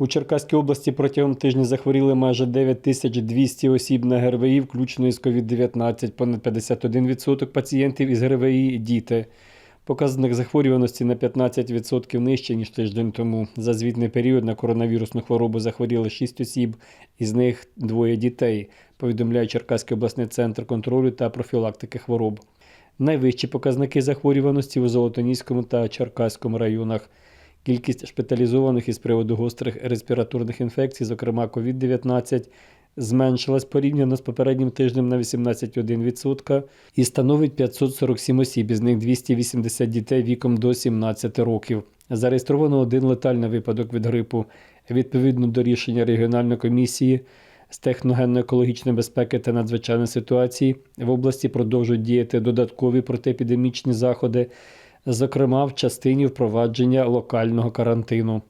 У Черкаській області протягом тижня захворіли майже 9200 осіб на ГРВІ, включно із COVID-19. Понад 51% пацієнтів із ГРВІ – діти. Показник захворюваності на 15% нижче, ніж тиждень тому. За звітний період на коронавірусну хворобу захворіли 6 осіб, із них двоє дітей, повідомляє Черкаський обласний центр контролю та профілактики хвороб. Найвищі показники захворюваності у Золотоніському та Черкаському районах. Кількість шпиталізованих із приводу гострих респіраторних інфекцій, зокрема COVID-19, зменшилась порівняно з попереднім тижнем на 18,1% і становить 547 осіб, із них 280 дітей віком до 17 років. Зареєстровано один летальний випадок від грипу. Відповідно до рішення регіональної комісії з техногенно-екологічної безпеки та надзвичайної ситуації в області продовжують діяти додаткові протиепідемічні заходи, зокрема в частині впровадження локального карантину.